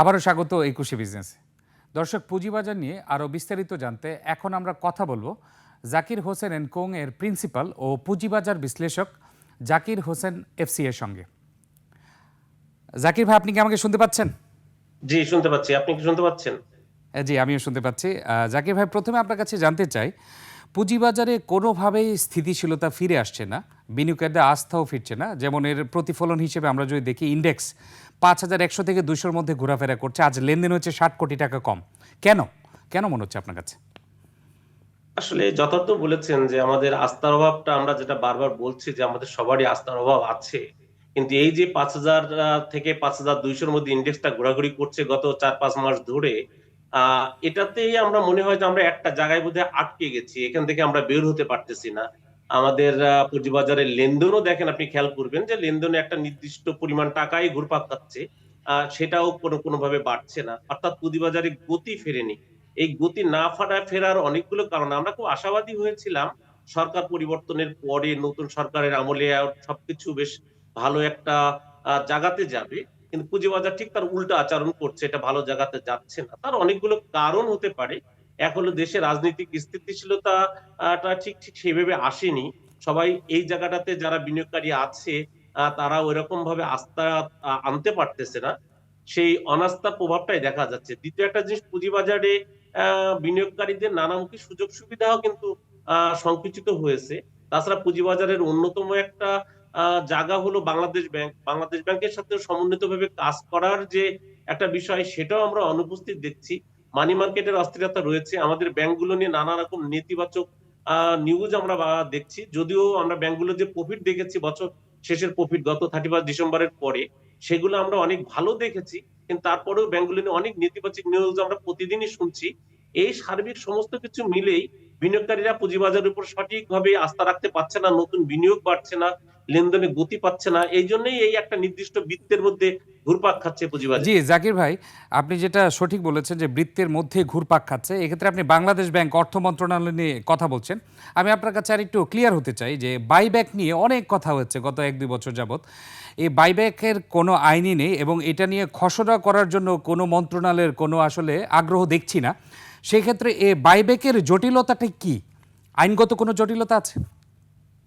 আবারও স্বাগত একুশে বিজনেস। দর্শক পুঁজিবাজার নিয়ে আরও বিস্তারিত জানতে এখন আমরা কথা বলব জাকির হোসেন এন্ড কোং এর প্রিন্সিপাল ও পুঁজিবাজার বিশ্লেষক জাকির হোসেন এফসি এর সঙ্গে। জাকির ভাই আপনি কি আমাকে শুনতে পাচ্ছেন? জি শুনতে পাচ্ছি। আপনি কি শুনতে পাচ্ছেন? জি আমিও শুনতে পাচ্ছি। জাকির ভাই প্রথমে আপনার কাছে জানতে চাই পুঁজিবাজারে কোনোভাবেই স্থিতিশীলতা ফিরে আসছে না বিনিয়োগকারীদের আস্থাও ফিরছে না যেমন এর প্রতিফলন হিসেবে আমরা যদি দেখি ইন্ডেক্স পাঁচ হাজার একশো থেকে দুশোর মধ্যে ঘোরাফেরা করছে। আজ লেনদেন হচ্ছে ষাট কোটি টাকা কম। কেন? কেন মনে হচ্ছে আপনার কাছে? আসলে যথার্থ বলেছেন যে আমাদের আস্থার অভাবটা আমরা যেটা বারবার বলছি যে আমাদের সবারই আস্থার অভাব আছে। কিন্তু এই যে পাঁচ হাজার থেকে পাঁচ হাজার দুইশোর মধ্যে ইন্ডেক্সটা ঘোরাঘুরি করছে গত চার পাঁচ মাস ধরে এটাতেই আমরা মনে হয় যে আমরা একটা জায়গায় বোধহয় আটকে গেছি। এখান থেকে আমরা বের হতে পারতেছি না। আমাদের পুঁজিবাজারের লেনদেনও দেখেন আপনি খেয়াল করবেন যে লেনদেনে একটা নির্দিষ্ট পরিমাণ টাকাই ঘুরপাক খাচ্ছে সেটাও কোনো কোনোভাবে বাড়ছে না। অর্থাৎ পুঁজিবাজারে গতি ফেরেনি। এই গতি না ফাটা ফেরার অনেকগুলো কারণ আমরা খুব আশাবাদী হয়েছিলাম সরকার পরিবর্তনের পরে নতুন সরকারের আমলে সবকিছু বেশ ভালো একটা আহ, জায়গাতে যাবে। কিন্তু পুঁজিবাজার ঠিক তার উল্টা আচরণ করছে এটা ভালো জায়গাতে যাচ্ছে না। তার অনেকগুলো কারণ হতে পারে এক হলো দেশের রাজনৈতিক স্থিতিশীলতা আহ, ঠিক ঠিক সেভাবে আসেনি। সবাই এই জায়গাটাতে যারা বিনিয়োগকারী আছে তারা ওইরকম ভাবে আস্থা আনতে পারতেছে না। সেই অনাস্থার প্রভাবটাই দেখা যাচ্ছে। দ্বিতীয় একটা জিনিস পুঁজিবাজারে বিনিয়োগকারীদের নানামুখী সুযোগ সুবিধাও কিন্তু সংকুচিত হয়েছে। তাছাড়া পুঁজিবাজারের অন্যতম একটা জায়গা হলো বাংলাদেশ ব্যাংক। বাংলাদেশ ব্যাংকের সাথে সমন্বিতভাবে কাজ করার যে একটা বিষয় সেটাও আমরা অনুপস্থিত দেখছি। মানি মার্কেটের অস্থিরতা রয়েছে। আমাদের ব্যাংকগুলো নিয়ে নানা রকম নেতিবাচক নিউজ আমরা দেখছি। যদিও আমরা ব্যাংকগুলো যে প্রফিট দেখেছি বছর শেষের প্রফিট গত থার্টি ফার্স্ট ডিসেম্বরের পরে, সেগুলো আমরা অনেক ভালো দেখেছি। কিন্তু তারপরেও ব্যাংকগুলো নিয়ে অনেক নেতিবাচক নিউজ আমরা প্রতিদিনই শুনছি। এই সার্বিক সমস্ত কিছু মিলেই বিনিয়োগকারীরা পুঁজিবাজারের উপর সঠিকভাবে আস্থা রাখতে পারছে না, নতুন বিনিয়োগ বাড়ছে না, লেনদেনে গতি পাচ্ছে না, এই জন্যই এই একটা নির্দিষ্ট বৃত্তের মধ্যে ঘুরপাক খাচ্ছে পুঁজিবাজার। জি, জাকির ভাই, আপনি যেটা সঠিক বলেছেন যে বৃত্তের মধ্যে ঘুরপাক খাচ্ছে, এক্ষেত্রে আপনি বাংলাদেশ ব্যাংক অর্থ মন্ত্রণালয় নিয়ে কথা বলছেন। আমি আপনার কাছে আর একটু ক্লিয়ার হতে চাই যে বাইব্যাক নিয়ে অনেক কথা হচ্ছে গত এক দুই বছর যাবত এই বাইব্যাকের কোনো আইনই নেই এবং এটা নিয়ে খসড়া করার জন্য কোনো মন্ত্রণালয়ের কোনো আসলে আগ্রহ দেখছি না। সেক্ষেত্রে এ বাইব্যাকের জটিলতাটা কি? আইনগত কোনো জটিলতা আছে?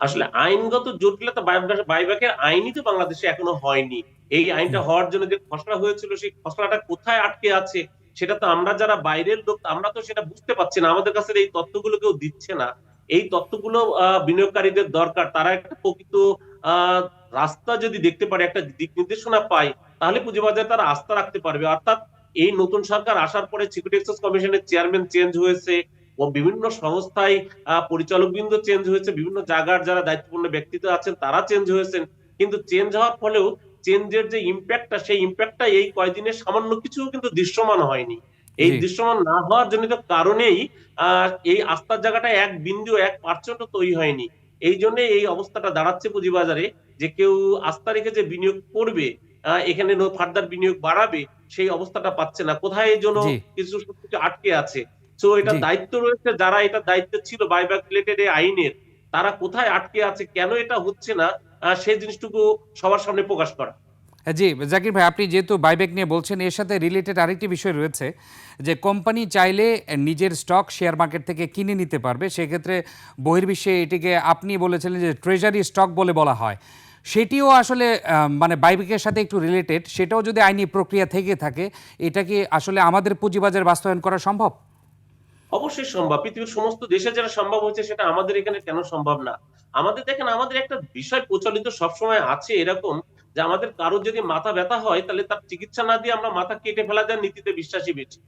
আসলে আইনগত জটিলতা বাই- বাইব্যাকের আইনই তো বাংলাদেশে এখনও হয়নি। এই আইনটা হওয়ার জন্য যে খসড়া হয়েছিল সেই খসড়াটা কোথায় আটকে আছে সেটা তো আমরা যারা বাইরের লোক আমরা তো সেটা বুঝতে পারছি না। আমাদের কাছে এই তথ্যগুলো কেউ দিচ্ছে না। এই তথ্যগুলো আহ, বিনিয়োগকারীদের দরকার। তারা একটা প্রকৃত রাস্তা যদি দেখতে পারে একটা দিক নির্দেশনা পায় তাহলে পুঁজিবাজারে তারা আস্থা রাখতে পারবে। অর্থাৎ এই নতুন সরকার আসার পরে সিকিউরিটি এক্সচেঞ্জ কমিশনের চেয়ারম্যান চেঞ্জ হয়েছে ও বিভিন্ন সংস্থায় আহ, পরিচালকবৃন্দ চেঞ্জ হয়েছে বিভিন্ন জায়গার যারা দায়িত্বপূর্ণ ব্যক্তিত্ব আছেন তারা চেঞ্জ হয়েছেন। কিন্তু চেঞ্জ হওয়ার ফলেও চেঞ্জের যে ইম্প্যাক্টটা সেই ইম্প্যাক্টটা এই কয়দিনে সামান্য কিছু কিন্তু দৃশ্যমান হয়নি। এই দৃশ্যমান না হওয়ার জনিত কারণেই আহ, এই আস্থার জায়গাটা এক বিন্দু এক পার্সেন্ট তৈরি হয়নি। এই জন্য এই অবস্থাটা দাঁড়াচ্ছে পুঁজিবাজারে যে কেউ আস্থা রেখে যে বিনিয়োগ করবে এখানে ফার্দার বিনিয়োগ বাড়াবে সেই অবস্থাটা পাচ্ছে না। কোথায় এই জন্য কিছু কিছু আটকে আছে। তো এটা দায়িত্ব রয়েছে যারা এটা দায়িত্ব ছিল বাইব্যাক রিলেটেড এই আইনের তারা কোথায় আটকে আছে কেন এটা হচ্ছে না সেই জিনিসটুকু সবার সামনে প্রকাশ করা। জি জাকির ভাই আপনি যেহেতু বাইব্যাক নিয়ে বলছেন এর সাথে রিলেটেড আরেকটি বিষয় রয়েছে যে কোম্পানি চাইলে নিজের স্টক শেয়ার মার্কেট থেকে কিনে নিতে পারবে। সেক্ষেত্রে বহির্বিশ্বে এটিকে আপনি বলেছিলেন যে ট্রেজারি স্টক বলে বলা হয়। সেটিও আসলে মানে বাইব্যাকের সাথে একটু রিলেটেড সেটাও যদি আইনি প্রক্রিয়া থেকে থাকে এটা কি আসলে আমাদের পুঁজিবাজার বাস্তবায়ন করা সম্ভব? অবশ্যই সম্ভব। পৃথিবীর সমস্ত দেশে যেটা সম্ভব হয়েছে সেটা আমাদের এখানে কেন সম্ভব না? আমাদের দেখেন আমাদের একটা বিষয় প্রচলিত সবসময় আছে এরকম যে আমাদের কারোর যদি মাথা ব্যথা হয় তাহলে তার চিকিৎসা না দিয়ে আমরা মাথা কেটে ফেলা দেওয়ার নীতিতে বিশ্বাসী বেশি।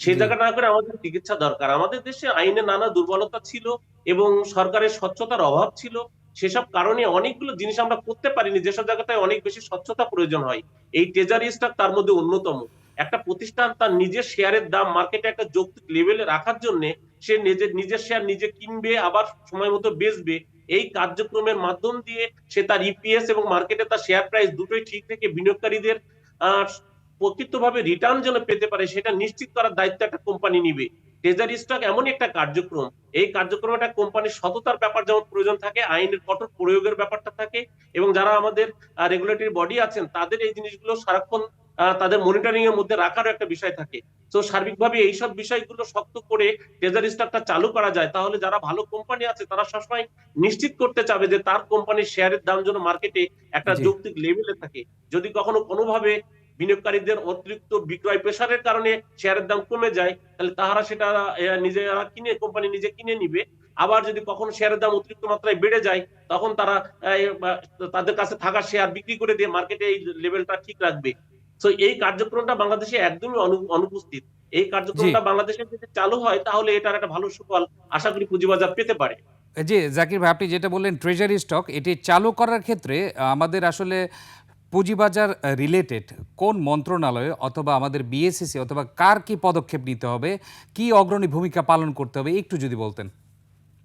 সেই। জায়গা না করে আমাদের চিকিৎসা দরকার। আমাদের দেশে আইনে নানা দুর্বলতা ছিল এবং সরকারের স্বচ্ছতার অভাব ছিল। সেসব কারণে অনেকগুলো জিনিস আমরা করতে পারিনি। যেসব জায়গাতে অনেক বেশি স্বচ্ছতা প্রয়োজন হয়। এই ট্রেজারি স্টক তার মধ্যে অন্যতম। একটা প্রতিষ্ঠান তার নিজের শেয়ারের দাম মার্কেটে একটা যৌক্তিক লেভেলে রাখার জন্য সে নিজের নিজের শেয়ার নিজে কিনবে, আবার সময় মতো বেচবে। এই কার্যক্রমের মাধ্যম দিয়ে সে তার ইপিএস এবং মার্কেটে তার শেয়ার প্রাইস দুটোই ঠিক রেখে বিনিয়োগকারীদের প্রকৃতভাবে রিটার্ন যেন পেতে পারে, সেটা নিশ্চিত করার দায়িত্ব একটা কোম্পানি নিবে। ট্রেজারি স্টক এমন একটা কার্যক্রম। এই কার্যক্রমে একটা কোম্পানির সততার ব্যাপার যেমন প্রয়োজন থাকে আইনের কঠোর প্রয়োগের ব্যাপারটা থাকে এবং যারা আমাদের রেগুলেটরি বডি আছেন তাদের এই জিনিসগুলো সারাক্ষণ তাদের মনিটরিং এর মধ্যে রাখারও একটা বিষয় থাকে। তো সার্বিকভাবে এইসব বিষয়গুলো শক্ত করে ট্রেজারি স্টকটা চালু করা যায় তাহলে যারা ভালো কোম্পানি আছে তারা সবসময় নিশ্চিত করতে চাবে যে তার কোম্পানির শেয়ারের দাম যেন মার্কেটে একটা। যৌক্তিক লেভেলে থাকে। যদি কখনো কোনোভাবে বিনিয়োগকারীদের অতিরিক্ত বিক্রয় প্রেসারের কারণে শেয়ারের দাম কমে যায় তাহলে তাহারা সেটা নিজেরা কিনে কোম্পানি নিজে কিনে নিবে। আবার যদি কখনো শেয়ারের দাম অতিরিক্ত মাত্রায় বেড়ে যায় তখন তারা তাদের কাছে থাকা শেয়ার বিক্রি করে দিয়ে মার্কেটে এই লেভেলটা ঠিক রাখবে। তো এই কার্যক্রমটা বাংলাদেশে একদমই অনুপস্থিত। এই কার্যক্রমটা বাংলাদেশে যদি চালু হয় তাহলে এটার একটা ভালো সুফল আশা করি পুঁজিবাজার পেতে পারে। জি জাকির ভাই আপনি যেটা বললেন ট্রেজারি স্টক এটি চালু করার ক্ষেত্রে আমাদের আসলে পুঁজিবাজার রিলেটেড কোন মন্ত্রণালয়ে অথবা আমাদের বিএসসিসি অথবা কার কি পদক্ষেপ নিতে হবে, কি অগ্রণী ভূমিকা পালন করতে হবে, একটু যদি বলতেন।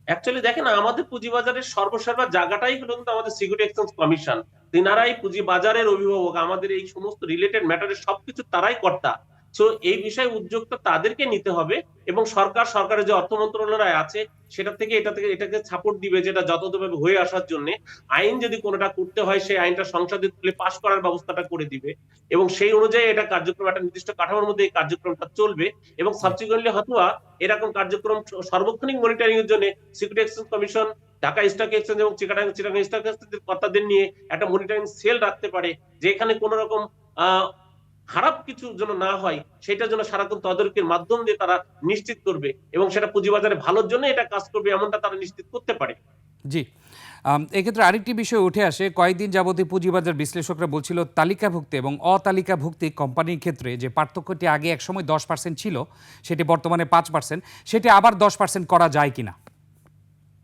অ্যাকচুয়ালি দেখেন, আমাদের পুঁজিবাজারের সর্বসর্বা জায়গাটাই হলো কিন্তু আমাদের সিকিউরিটি এক্সচেঞ্জ কমিশন তিনারাই পুঁজিবাজারের অভিভাবক, আমাদের এই সমস্ত রিলেটেড ম্যাটারের সবকিছু তারাই কর্তা। সো এই বিষয়ে উদ্যোগটা তাদেরকে নিতে হবে এবং সরকার, সরকারের যে অর্থ মন্ত্রণালয় আছে, সেটা থেকে এটা থেকে, এটাকে সাপোর্ট দিবে যেটা যথাযথভাবে হয়ে আসার জন্য। আইন যদি কোনোটা করতে হয়, সেই আইনটা সংসদে তুলে পাশ করার ব্যবস্থাটা করে দিবে এবং সেই অনুযায়ী এটা কার্যক্রম, একটা নির্দিষ্ট কাঠামোর মধ্যে এই কার্যক্রমটা চলবে এবং সাবসিকুয়েন্টলি হয়তোবা এরকম কার্যক্রম সার্বক্ষণিক মনিটরিং এর জন্য security exchange commission Dhaka stock exchange এবং চিকাটাং চিটাগাং স্টক এক্সচেঞ্জের কর্তাদের নিয়ে একটা মনিটরিং সেল রাখতে পারে যে এখানে কোন রকম খারাপ কিছু যেন না হয় সেটা যেন সারাক্ষণ তদারকির মাধ্যম দিয়ে তারা নিশ্চিত করবে এবং সেটা পুঁজিবাজারে ভালোর জন্য এটা কাজ করবে এমনটা তারা নিশ্চিত করতে পারে। জি। এক্ষেত্রে আরেকটি বিষয় উঠে আসে কয়েকদিন যাবতীয় পুঁজিবাজার বিশ্লেষকরা বলছিল তালিকাভুক্ত এবং অতালিকাভুক্তি কোম্পানির ক্ষেত্রে যে পার্থক্যটি আগে একসময় দশ পার্সেন্ট ছিল সেটি বর্তমানে পাঁচ পার্সেন্ট সেটি আবার দশ পার্সেন্ট করা যায় কিনা?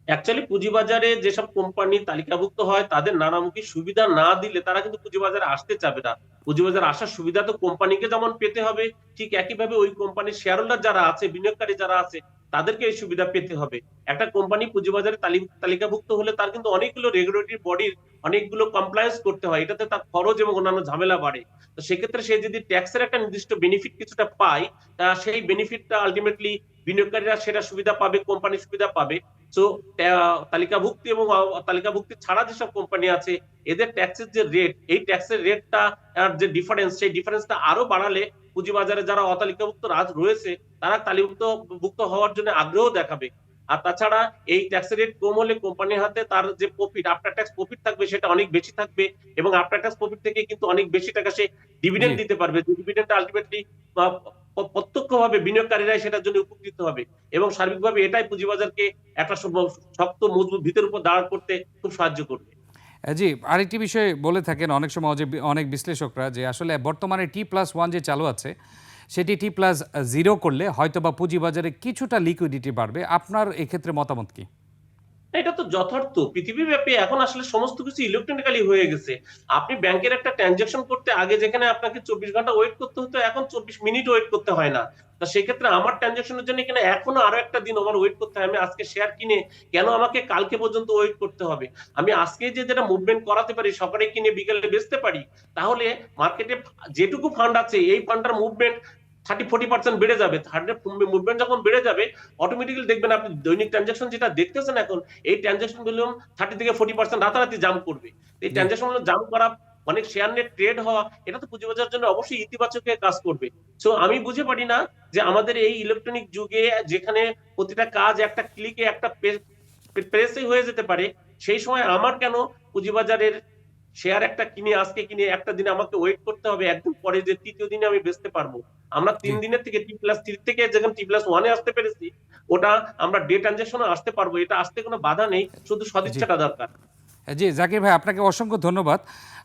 অ্যাকচুয়ালি পুঁজিবাজারে যেসব কোম্পানি তালিকাভুক্ত হয় তাদের নানামুখী সুবিধা না দিলে তারা কিন্তু পুঁজিবাজারে আসতে চাবে না। পুঁজিবাজারে আসার সুবিধা তো কোম্পানিকে যেমন পেতে হবে, ঠিক একইভাবে ওই কোম্পানির শেয়ার হোল্ডার যারা আছে, বিনিয়োগকারী যারা আছে, তাদেরকে এই সুবিধা পেতে হবে। একটা কোম্পানি পুঁজিবাজারে তালি- তালিকাভুক্ত হলে তার কিন্তু অনেকগুলো রেগুলেটরি বডির অনেকগুলো কমপ্লায়েন্স করতে হয়, এটাতে তার খরচ এবং অন্যান্য ঝামেলা বাড়ে। তো সেক্ষেত্রে সে যদি ট্যাক্সের একটা নির্দিষ্ট বেনিফিট কিছুটা পায় সেই বেনিফিটটা আলটিমেটলি বিনিয়োগকারীরা সেটা সুবিধা পাবে কোম্পানি সুবিধা পাবে। সো তালিকাভুক্তি এবং তালিকাভুক্তি ছাড়া যেসব কোম্পানি আছে এদের ট্যাক্সের যে রেট এই ট্যাক্সের রেটটা যে ডিফারেন্স সেই ডিফারেন্সটা আরও বাড়ালে পুঁজিবাজারে যারা অতালিকাভুক্ত রাজ রয়েছে তারা তালিকাভুক্ত ভুক্ত হওয়ার জন্য আগ্রহ দেখাবে। আর তাছাড়া এই ট্যাক্সের রেট কম হলে কোম্পানির হাতে তার যে প্রফিট আফটার ট্যাক্স প্রফিট থাকবে সেটা অনেক বেশি থাকবে এবং আফটার ট্যাক্স প্রফিট থেকে কিন্তু অনেক বেশি টাকা সে ডিভিডেন্ড দিতে পারবে। ডিভিডেন্ডটা আলটিমেটলি প্রত্যক্ষভাবে বিনিয়োগকারীরাই সেটার জন্য উপকৃত হবে এবং সার্বিকভাবে এটাই পুঁজিবাজারকে একটা শক্ত, মজবুত ভিতের উপর দাঁড় করতে খুব সাহায্য করবে। জি, আরেকটি বিষয় বলে থাকেন অনেক সময় যে অনেক বিশ্লেষকরা যে আসলে বর্তমানে টি প্লাস ওয়ান যে চালু আছে, সেটি টি প্লাস জিরো করলে হয়তো বা পুঁজিবাজারে কিছুটা লিকুইডিটি বাড়বে। আপনার এক্ষেত্রে মতামত কি? এটা তো যথার্থ। পৃথিবীব্যাপী এখন আসলে সমস্ত কিছু ইলেকট্রনিক্যালি হয়ে গেছে। আপনি ব্যাংকের একটা ট্রানজাকশন করতে আগে যেখানে আপনাকে চব্বিশ ঘণ্টা ওয়েট করতে হতো, এখন চব্বিশ মিনিট ওয়েট করতে হয় না। তা সেক্ষেত্রে আমার ট্রানজাকশনের জন্য এখানে এখনও আরও একটা দিন আমার ওয়েট করতে হয়। আমি আজকে শেয়ার কিনে কেন আমাকে কালকে পর্যন্ত ওয়েট করতে হবে? আমি আজকে যে যেটা মুভমেন্ট করাতে পারি, সকালে কিনে বিকেলে বেচতে পারি, তাহলে মার্কেটে যেটুকু ফান্ড আছে, এই ফান্ডটার মুভমেন্ট থার্টি ফোর্টি পার্সেন্ট বেড়ে যাবে থার্টি মুভমেন্ট যখন বেড়ে যাবে অটোমেটিক্যালি দেখবেন আপনি দৈনিক ট্রানজাকশন যেটা দেখতেছেন এখন এই ট্রানজাকশন ভলিউম থার্টি থেকে ফোর্টি পার্সেন্ট রাতারাতি জাম্প করবে এই। ট্রানজাকশন জাম্প করা অনেক শেয়ার নেট ট্রেড হওয়া এটা তো পুঁজিবাজারের জন্য অবশ্যই ইতিবাচক কাজ করবে সো আমি বুঝে পারি না যে আমাদের এই ইলেকট্রনিক যুগে যেখানে প্রতিটা কাজ একটা ক্লিকে একটা প্রেসে হয়ে যেতে পারে সেই সময় আমার কেন পুঁজিবাজারের শেয়ার একটা কিনে আজকে কিনে একটা দিনে আমাকে ওয়েট করতে হবে একদিন পরে যে তৃতীয় দিনে আমি বেচতে পারব। আমরা তিন দিনের থেকে টি প্লাস থ্রি থেকে যখন টি প্লাস ওয়ানে আসতে পেরেছি ওটা আমরা ডে ট্রানজাকশনে আসতে পারব এটা আসতে কোনো বাধা নেই শুধু সদিচ্ছাটা দরকার। জি জাকির ভাই আপনাকে অসংখ্য ধন্যবাদ।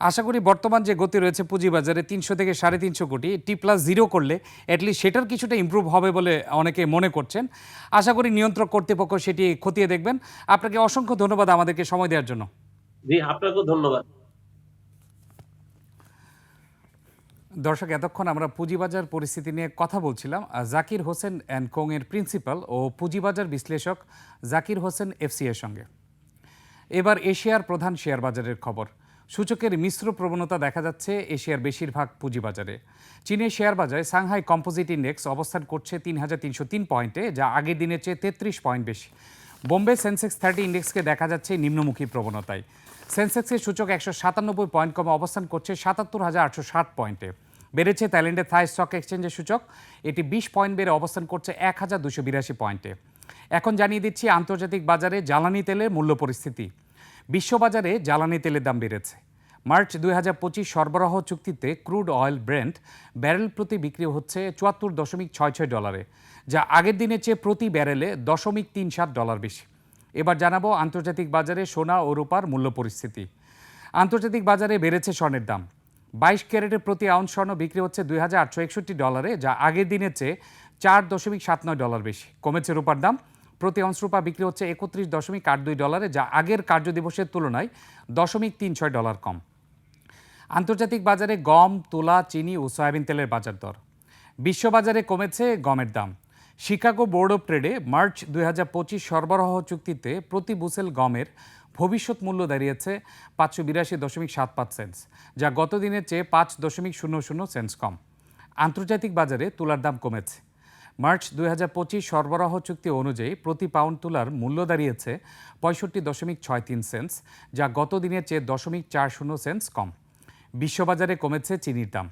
আশা করি বর্তমান যে গতি রয়েছে পুঁজিবাজারে তিনশো থেকে সাড়ে তিনশো কোটি টি প্লাস জিরো করলে অ্যাটলিস্ট সেটার কিছুটা ইমপ্রুভ হবে বলে অনেকে মনে করছেন। আশা করি নিয়ন্ত্রক কর্তৃপক্ষ সেটি খতিয়ে দেখবেন। আপনাকে অসংখ্য ধন্যবাদ আমাদেরকে সময় দেওয়ার জন্য। জি আপনাকেও ধন্যবাদ। দর্শক, এতক্ষণ আমরা পুঁজিবাজার পরিস্থিতি নিয়ে কথা বলছিলাম। জাকির হোসেন অ্যান্ড কোং এর প্রিন্সিপাল ও পুঁজিবাজার বিশ্লেষক জাকির হোসেন এফসি এর সঙ্গে। এবার এশিয়ার প্রধান শেয়ার বাজারের খবর। সূচকের মিশ্র প্রবণতা দেখা যাচ্ছে এশিয়ার বেশিরভাগ পুঁজিবাজারে। চীনের শেয়ার বাজারে সাংহাই কম্পোজিট ইন্ডেক্স অবস্থান করছে তিন হাজার তিনশো তিন পয়েন্টে, যা আগের দিনের চেয়ে তেত্রিশ পয়েন্ট বেশি। বোম্বে সেন্সেক্স থার্টি ইন্ডেক্সকে দেখা যাচ্ছে নিম্নমুখী প্রবণতায়। সেন্সেক্সের সূচক একশো সাতানব্বই পয়েন্ট কমে অবস্থান করছে সাতাত্তর হাজার আটশো ষাট পয়েন্টে। বেড়েছে থাইল্যান্ডের থাই স্টক এক্সচেঞ্জের সূচক। এটি বিশ পয়েন্ট বেড়ে অবস্থান করছে এক হাজার দুশো বিরাশি পয়েন্টে। এখন জানিয়ে দিচ্ছি, আন্তর্জাতিক বাজারে জ্বালানি তেলের মূল্য পরিস্থিতি। বিশ্ববাজারে জ্বালানি তেলের দাম বেড়েছে। মার্চ দুই হাজার পঁচিশ সরবরাহ চুক্তিতে ক্রুড অয়েল ব্রেন্ট ব্যারেল প্রতি বিক্রি হচ্ছে চুয়াত্তর দশমিক ছয় ছয় ডলারে, যা আগের দিনের চেয়ে প্রতি ব্যারেলে দশমিক তিন সাত ডলার বেশি। এবার জানাব, আন্তর্জাতিক বাজারে সোনা ও রূপার মূল্য পরিস্থিতি। আন্তর্জাতিক বাজারে বেড়েছে স্বর্ণের দাম। বাইশ ক্যারেটের প্রতি আউন্স স্বর্ণ বিক্রি হচ্ছে দুই হাজার আটশো একষট্টি ডলারে, যা আগের দিনের চেয়ে চার দশমিক সাত নয় ডলার বেশি। কমেছে রূপার দাম। প্রতি আউন্স রূপা বিক্রি হচ্ছে একত্রিশ দশমিক আট দুই ডলারে, যা আগের কার্যদিবসের তুলনায় দশমিক তিন ছয় ডলার কম। আন্তর্জাতিক বাজারে গম, তুলা, চিনি ও সয়াবিন তেলের বাজার দর। বিশ্ববাজারে কমেছে গমের দাম। শিকাগো বোর্ড অফ ট্রেডে মার্চ দুই হাজার পঁচিশ সরবরাহ চুক্তিতে প্রতি বুসেল গমের ভবিষ্যৎ মূল্য দাঁড়িয়েছে পাঁচশো বিরাশি দশমিক সাত পাঁচ সেন্টস, যা গত দিনের চেয়ে পাঁচ দশমিক শূন্য শূন্য সেন্টস কম। আন্তর্জাতিক বাজারে তুলার দাম কমেছে। মার্চ দুই হাজার পঁচিশ সরবরাহ চুক্তি অনুযায়ী প্রতি পাউন্ড তুলার মূল্য দাঁড়িয়েছে পঁয়ষট্টি দশমিক ছয় তিন সেন্টস, যা গত দিনের চেয়ে দশমিক চার শূন্য সেন্টস কম। বিশ্ববাজারে কমেছে চিনির দাম।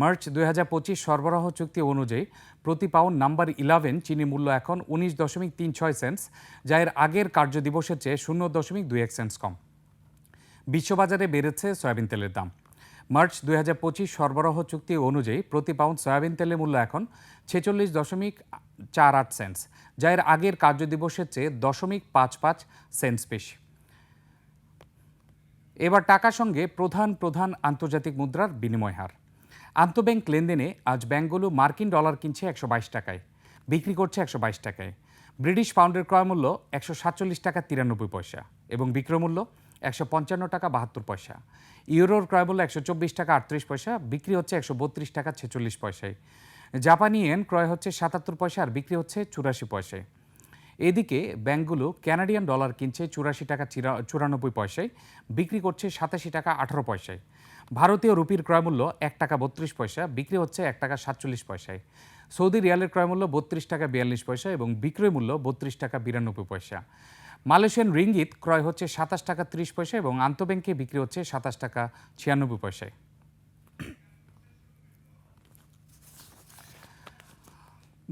মার্চ দুই হাজার পঁচিশ সরবরাহ চুক্তি অনুযায়ী প্রতি পাউন্ড নাম্বার ইলেভেন চিনি মূল্য এখন উনিশ দশমিক তিন ছয় সেন্স যা এর আগের কার্যদিবসের চেয়ে শূন্য দশমিক দুই এক সেন্স কম। বিশ্ববাজারে বেড়েছে সয়াবিন তেলের দাম। মার্চ দুই হাজার পঁচিশ সরবরাহ চুক্তি অনুযায়ী প্রতি পাউন্ড সয়াবিন তেলের মূল্য এখন ছেচল্লিশ দশমিক চার আট সেন্স যা এর আগের কার্যদিবসের চেয়ে দশমিক পাঁচ পাঁচ সেন্টস বেশি। এবার টাকার সঙ্গে প্রধান প্রধান আন্তর্জাতিক মুদ্রার বিনিময় হার। আন্তঃব্যাংক লেনদেনে আজ ব্যাংকগুলো মার্কিন ডলার কিনছে একশো বাইশ টাকায়, বিক্রি করছে একশো বাইশ টাকায়। ব্রিটিশ পাউন্ডের ক্রয় মূল্য একশো সাতচল্লিশ টাকা তিরানব্বই পয়সা এবং বিক্রয় মূল্য একশো পঞ্চান্ন টাকা বাহাত্তর পয়সা। ইউরোর ক্রয় মূল্য একশো চব্বিশ টাকা আটত্রিশ পয়সা, বিক্রি হচ্ছে একশো বত্রিশ টাকা ছেচল্লিশ পয়সায়। জাপানি এন ক্রয় হচ্ছে সাতাত্তর পয়সা আর বিক্রি হচ্ছে চুরাশি পয়সায়। এদিকে ব্যাংকগুলো ক্যানাডিয়ান ডলার কিনছে চুরাশি টাকা চিরা- চুরানব্বই পয়সায়, বিক্রি করছে সাতাশি টাকা আঠারো পয়সায়। ভারতীয় রুপির ক্রয়মূল্য এক টাকা বত্রিশ পয়সা, বিক্রি হচ্ছে এক টাকা সাতচল্লিশ পয়সায়। সৌদি রিয়ালের ক্রয়মূল্য বত্রিশ টাকা বিয়াল্লিশ পয়সা এবং বিক্রয় মূল্য বত্রিশ টাকা বিরানব্বই পয়সা। মালয়েশিয়ান রিঙ্গিত ক্রয় হচ্ছে সাতাশ টাকা ত্রিশ পয়সা এবং আন্তঃব্যাংকে বিক্রি হচ্ছে সাতাশ টাকা ছিয়ানব্বই পয়সায়।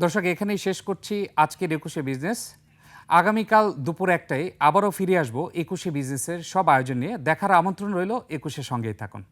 দর্শক, এখানেই শেষ করছি আজকের একুশে বিজনেস। আগামীকাল দুপুর একটাই আবারও ফিরে আসব একুশে বিজনেসের সব আয়োজন নিয়ে। দেখার আমন্ত্রণ রইল একুশের সঙ্গেই থাকুন।